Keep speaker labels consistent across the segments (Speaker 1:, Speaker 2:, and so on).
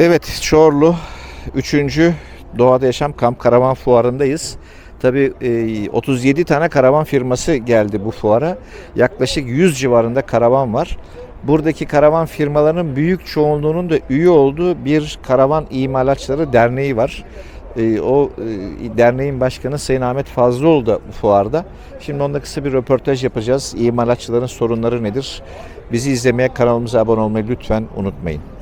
Speaker 1: Evet, Çorlu 3. Doğada Yaşam Kamp Karavan Fuarı'ndayız. Tabii e, 37 tane karavan firması geldi bu fuara. Yaklaşık 100 civarında karavan var. Buradaki karavan firmalarının büyük çoğunluğunun da üye olduğu bir karavan imalatçıları derneği var. E, o e, derneğin başkanı Sayın Ahmet Fazlıoğlu da bu fuarda. Şimdi onunla kısa bir röportaj yapacağız. İmalatçıların sorunları nedir? Bizi izlemeye kanalımıza abone olmayı lütfen unutmayın.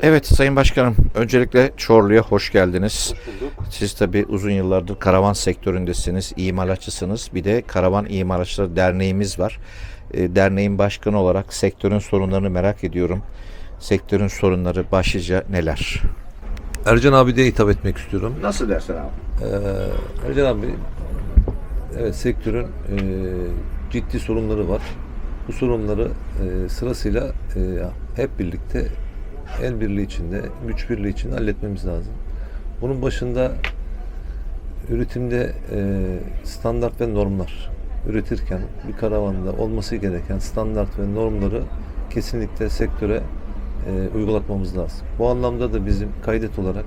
Speaker 1: Evet Sayın Başkanım, öncelikle Çorlu'ya hoş geldiniz. Siz tabii uzun yıllardır karavan sektöründesiniz, imalatçısınız. Bir de Karavan İmalatçıları Derneğimiz var. E, Derneğin başkanı olarak sektörün sorunlarını merak ediyorum. Sektörün sorunları başlıca neler?
Speaker 2: Ercan abi de hitap etmek istiyorum.
Speaker 1: Nasıl dersen abi?
Speaker 2: Ee, Ercan abi, evet sektörün e, ciddi sorunları var. Bu sorunları e, sırasıyla e, hep birlikte el birliği içinde, güç birliği içinde halletmemiz lazım. Bunun başında üretimde e, standart ve normlar üretirken bir karavanda olması gereken standart ve normları kesinlikle sektöre e, uygulatmamız lazım. Bu anlamda da bizim kaydet olarak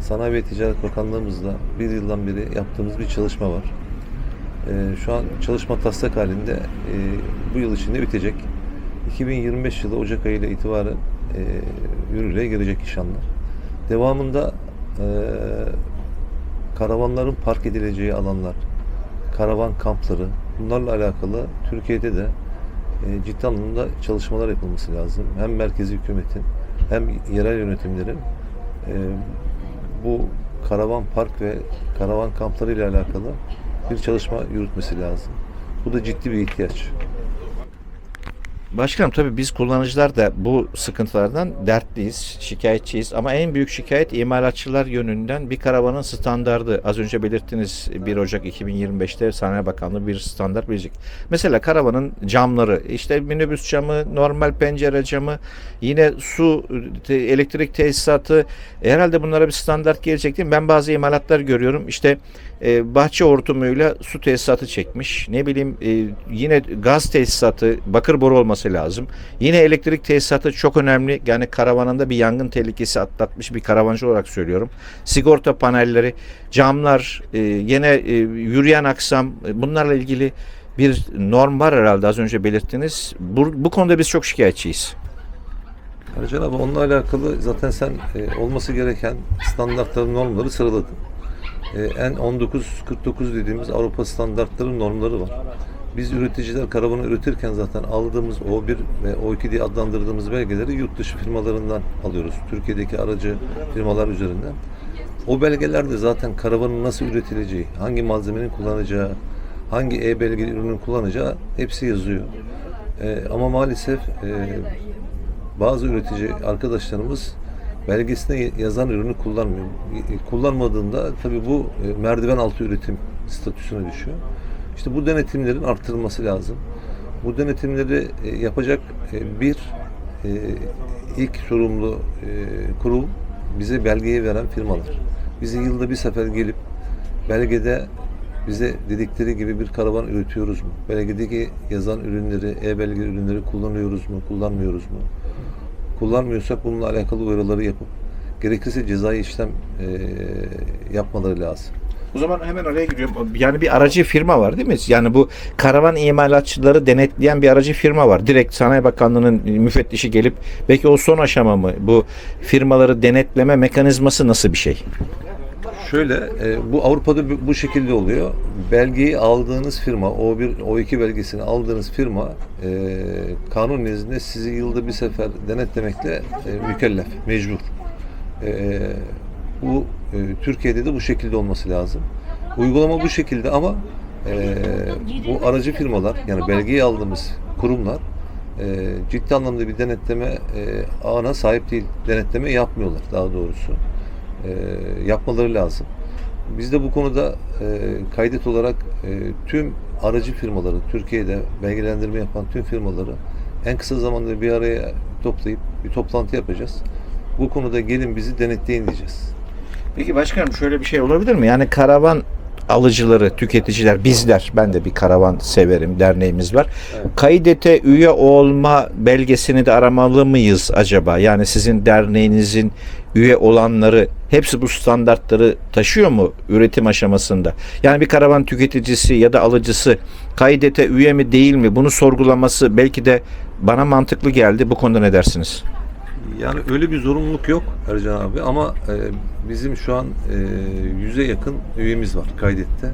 Speaker 2: Sanayi ve Ticaret Bakanlığımızla bir yıldan beri yaptığımız bir çalışma var. E, şu an çalışma taslak halinde e, bu yıl içinde bitecek. 2025 yılı Ocak ayı ile itibaren e, yürürlüğe girecek inşallah. Devamında e, karavanların park edileceği alanlar, karavan kampları bunlarla alakalı Türkiye'de de e, ciddi anlamda çalışmalar yapılması lazım. Hem merkezi hükümetin hem yerel yönetimlerin e, bu karavan park ve karavan kampları ile alakalı bir çalışma yürütmesi lazım. Bu da ciddi bir ihtiyaç.
Speaker 1: Başkanım tabii biz kullanıcılar da bu sıkıntılardan dertliyiz, şikayetçiyiz ama en büyük şikayet imalatçılar yönünden bir karavanın standardı. Az önce belirttiniz 1 Ocak 2025'te Sanayi Bakanlığı bir standart verecek. Mesela karavanın camları, işte minibüs camı, normal pencere camı, yine su, elektrik tesisatı herhalde bunlara bir standart gelecek değil mi? Ben bazı imalatlar görüyorum işte e, bahçe hortumuyla su tesisatı çekmiş. Ne bileyim e, yine gaz tesisatı, bakır boru olması lazım. Yine elektrik tesisatı çok önemli. Yani karavanında bir yangın tehlikesi atlatmış bir karavancı olarak söylüyorum. Sigorta panelleri, camlar, e, yine e, yürüyen aksam e, bunlarla ilgili bir norm var herhalde az önce belirttiniz. Bu, bu konuda biz çok şikayetçiyiz.
Speaker 2: Ercan abi onunla alakalı zaten sen e, olması gereken standartları, normları sıraladın. E, en 1949 dediğimiz Avrupa standartları normları var. Biz üreticiler karavanı üretirken zaten aldığımız O1 ve O2 diye adlandırdığımız belgeleri yurt dışı firmalarından alıyoruz. Türkiye'deki aracı firmalar üzerinden. O belgelerde zaten karavanın nasıl üretileceği, hangi malzemenin kullanacağı, hangi E-belge ürünün kullanacağı hepsi yazıyor. E, ama maalesef e, bazı üretici arkadaşlarımız belgesine yazan ürünü kullanmıyor. Kullanmadığında tabii bu e, merdiven altı üretim statüsüne düşüyor. İşte bu denetimlerin arttırılması lazım. Bu denetimleri e, yapacak e, bir e, ilk sorumlu kurum bize belgeyi veren firmalar. Bize yılda bir sefer gelip belgede bize dedikleri gibi bir karavan üretiyoruz mu? Belgedeki yazan ürünleri, e-belge ürünleri kullanıyoruz mu, kullanmıyoruz mu? Kullanmıyorsak bununla alakalı uyarıları yapıp gerekirse cezai işlem e, yapmaları lazım.
Speaker 1: O zaman hemen oraya giriyorum. Yani bir aracı firma var değil mi? Yani bu karavan imalatçıları denetleyen bir aracı firma var. Direkt Sanayi Bakanlığı'nın müfettişi gelip belki o son aşama mı? Bu firmaları denetleme mekanizması nasıl bir şey?
Speaker 2: Şöyle, e, bu Avrupa'da bu şekilde oluyor. Belgeyi aldığınız firma, O1, O2 belgesini aldığınız firma e, kanun nezdinde sizi yılda bir sefer denetlemekle e, mükellef, mecbur. E, bu e, Türkiye'de de bu şekilde olması lazım. Uygulama bu şekilde ama e, bu aracı firmalar, yani belgeyi aldığımız kurumlar e, ciddi anlamda bir denetleme e, ağına sahip değil. Denetleme yapmıyorlar daha doğrusu e, yapmaları lazım. Biz de bu konuda e, kaydet olarak e, tüm aracı firmaları, Türkiye'de belgelendirme yapan tüm firmaları en kısa zamanda bir araya toplayıp bir toplantı yapacağız. Bu konuda gelin bizi denetleyin diyeceğiz.
Speaker 1: Peki başkanım şöyle bir şey olabilir mi? Yani karavan alıcıları, tüketiciler, bizler, ben de bir karavan severim, derneğimiz var. Kaydete üye olma belgesini de aramalı mıyız acaba? Yani sizin derneğinizin üye olanları hepsi bu standartları taşıyor mu üretim aşamasında? Yani bir karavan tüketicisi ya da alıcısı kaydete üye mi değil mi? Bunu sorgulaması belki de bana mantıklı geldi. Bu konuda ne dersiniz?
Speaker 2: Yani öyle bir zorunluluk yok Ercan abi ama e, bizim şu an e, yüze yakın üyemiz var kaydette.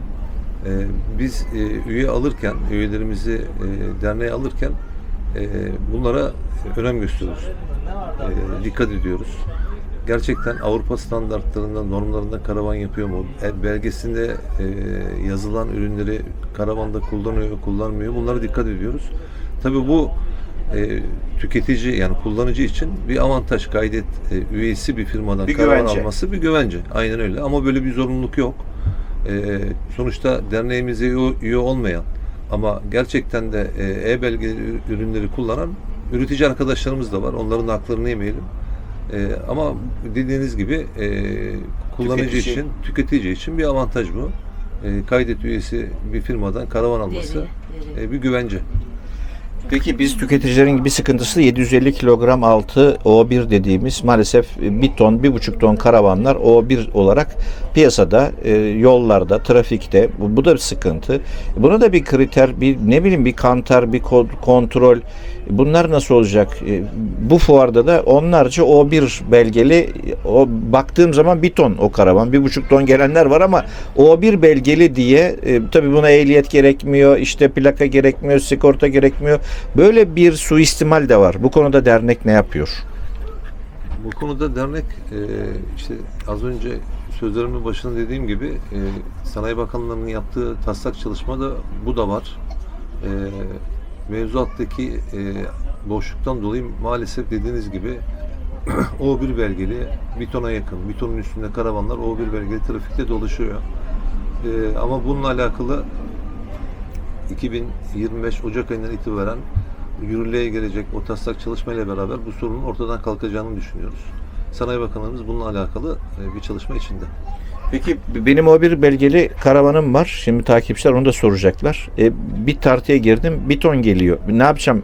Speaker 2: E, biz e, üye alırken, üyelerimizi e, derneğe alırken e, bunlara önem gösteriyoruz. E, dikkat ediyoruz. Gerçekten Avrupa standartlarından, normlarından karavan yapıyor mu? El belgesinde e, yazılan ürünleri karavanda kullanıyor, kullanmıyor. Bunlara dikkat ediyoruz. Tabii bu e, tüketici yani kullanıcı için bir avantaj kaydet e, üyesi bir firmadan
Speaker 1: Bir
Speaker 2: karavan
Speaker 1: güvence.
Speaker 2: alması bir güvence. Aynen öyle ama böyle bir zorunluluk yok. E, sonuçta derneğimize üye, olmayan ama gerçekten de e, e-belge ürünleri kullanan üretici arkadaşlarımız da var. Onların haklarını yemeyelim. E, ama dediğiniz gibi e, kullanıcı
Speaker 1: Tüketici.
Speaker 2: için, tüketici için bir avantaj bu. E, kaydet üyesi bir firmadan karavan alması
Speaker 3: Deri, deri.
Speaker 2: e, bir güvence.
Speaker 1: Peki biz tüketicilerin bir sıkıntısı 750 kilogram altı O1 dediğimiz maalesef bir ton, bir buçuk ton karavanlar O1 olarak piyasada, e, yollarda, trafikte. Bu, da bir sıkıntı. Buna da bir kriter, bir ne bileyim bir kantar, bir kontrol. Bunlar nasıl olacak? E, Bu fuarda da onlarca O1 belgeli, o baktığım zaman bir ton o karavan, bir buçuk ton gelenler var ama O1 belgeli diye e, tabii buna ehliyet gerekmiyor, işte plaka gerekmiyor, sigorta gerekmiyor. Böyle bir suistimal de var. Bu konuda dernek ne yapıyor?
Speaker 2: Bu konuda dernek e, işte az önce sözlerimin başında dediğim gibi e, Sanayi Bakanlığı'nın yaptığı taslak çalışmada bu da var. E, mevzuattaki e, boşluktan dolayı maalesef dediğiniz gibi O1 belgeli bir tona yakın, bir tonun üstünde karavanlar O1 belgeli trafikte dolaşıyor. E, ama bununla alakalı 2025 Ocak ayından itibaren yürürlüğe gelecek o taslak çalışmayla beraber bu sorunun ortadan kalkacağını düşünüyoruz. Sanayi Bakanlığımız bununla alakalı e, bir çalışma içinde.
Speaker 1: Peki benim o bir belgeli karavanım var. Şimdi takipçiler onu da soracaklar. E, bir tartıya girdim bir ton geliyor. Ne yapacağım?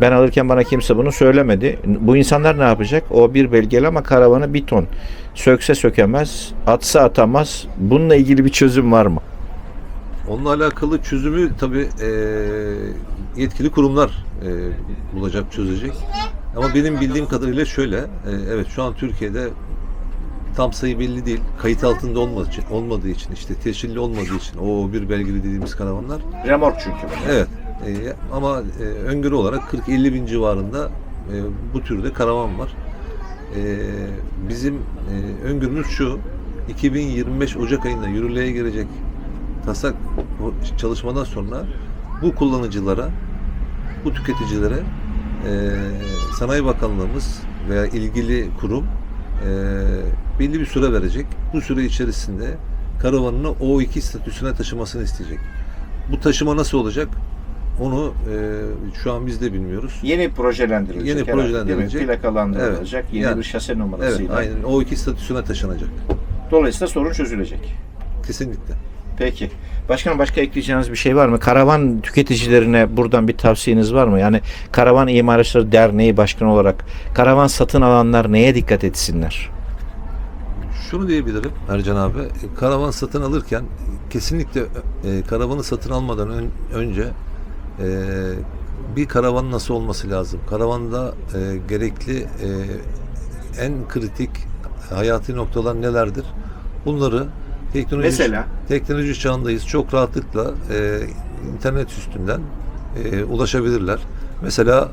Speaker 1: Ben alırken bana kimse bunu söylemedi. Bu insanlar ne yapacak? O bir belgeli ama karavanı bir ton. Sökse sökemez, atsa atamaz. Bununla ilgili bir çözüm var mı?
Speaker 2: Onunla alakalı çözümü tabii e, yetkili kurumlar e, bulacak, çözecek. Ama benim bildiğim kadarıyla şöyle, e, evet şu an Türkiye'de tam sayı belli değil. Kayıt altında olmadığı için, olmadığı için işte teşhirli olmadığı için o bir belgeli dediğimiz karavanlar
Speaker 1: Remork çünkü.
Speaker 2: Evet. E, ama e, öngörü olarak 40-50 bin civarında e, bu türde karavan var. E, bizim e, öngörümüz şu. 2025 Ocak ayında yürürlüğe girecek taslak çalışmadan sonra bu kullanıcılara, bu tüketicilere e, Sanayi Bakanlığımız veya ilgili kurum e, belli bir süre verecek. Bu süre içerisinde karavanını O2 statüsüne taşımasını isteyecek. Bu taşıma nasıl olacak? Onu e, şu an biz de bilmiyoruz.
Speaker 1: Yeni projelendirilecek.
Speaker 2: Yeni
Speaker 1: herhalde, mi? Plakalandırılacak.
Speaker 2: Evet.
Speaker 1: Yeni
Speaker 2: Yani-
Speaker 1: bir şase
Speaker 2: Evet,
Speaker 1: numarasıyla.
Speaker 2: aynen. O2 statüsüne taşınacak.
Speaker 1: Dolayısıyla sorun çözülecek.
Speaker 2: Kesinlikle.
Speaker 1: Peki. Başkanım başka ekleyeceğiniz bir şey var mı? Karavan tüketicilerine buradan bir tavsiyeniz var mı? Yani Karavan İmalatçıları Derneği Başkanı olarak karavan satın alanlar neye dikkat etsinler?
Speaker 2: Şunu diyebilirim Ercan abi. Karavan satın alırken kesinlikle e, karavanı satın almadan ön- önce e, bir karavan nasıl olması lazım? Karavanda e, gerekli e, en kritik hayati noktalar nelerdir? Bunları teknoloji
Speaker 1: Mesela?
Speaker 2: teknoloji çağındayız. Çok rahatlıkla e, internet üstünden e, ulaşabilirler. Mesela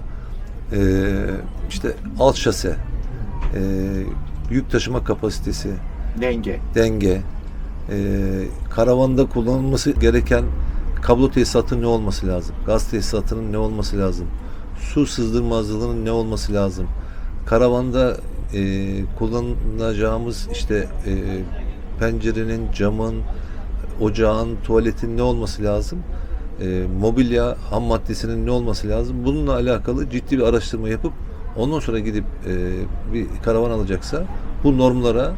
Speaker 2: e, işte alt şase, e, yük taşıma kapasitesi,
Speaker 1: Denge.
Speaker 2: denge, e, karavanda kullanılması gereken kablo tesisatının ne olması lazım? Gaz tesisatının ne olması lazım? Su sızdırmazlığının ne olması lazım? Karavanda e, kullanacağımız işte e, pencerenin, camın, ocağın, tuvaletin ne olması lazım? E, mobilya, ham maddesinin ne olması lazım? Bununla alakalı ciddi bir araştırma yapıp ondan sonra gidip e, bir karavan alacaksa bu normlara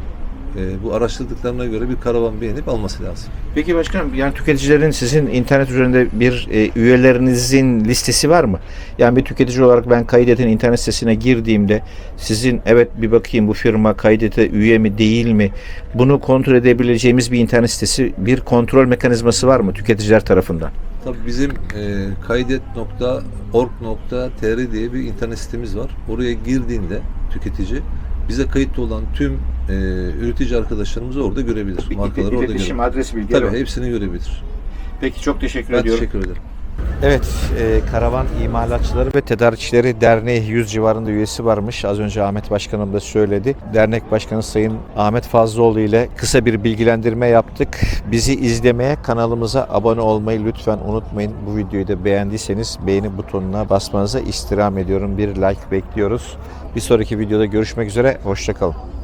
Speaker 2: e, bu araştırdıklarına göre bir karavan beğenip alması lazım.
Speaker 1: Peki başkanım yani tüketicilerin sizin internet üzerinde bir e, üyelerinizin listesi var mı? Yani bir tüketici olarak ben Kaydet'in internet sitesine girdiğimde sizin evet bir bakayım bu firma Kaydet'e üye mi değil mi? Bunu kontrol edebileceğimiz bir internet sitesi, bir kontrol mekanizması var mı tüketiciler tarafından?
Speaker 2: Tabii bizim e, kaydet.org.tr diye bir internet sitemiz var. Oraya girdiğinde tüketici bize kayıtlı olan tüm e, üretici arkadaşlarımızı orada görebilir. Markaları orada görebilir.
Speaker 1: adres bilgileri
Speaker 2: Tabii hepsini görebilir.
Speaker 1: Peki çok teşekkür
Speaker 2: Ben
Speaker 1: ediyorum.
Speaker 2: teşekkür ederim.
Speaker 1: Evet, e, Karavan İmalatçıları ve Tedarikçileri Derneği 100 civarında üyesi varmış. Az önce Ahmet Başkanım da söyledi. Dernek Başkanı Sayın Ahmet Fazlıoğlu ile kısa bir bilgilendirme yaptık. Bizi izlemeye, kanalımıza abone olmayı lütfen unutmayın. Bu videoyu da beğendiyseniz beğeni butonuna basmanızı istirham ediyorum. Bir like bekliyoruz. Bir sonraki videoda görüşmek üzere. Hoşçakalın.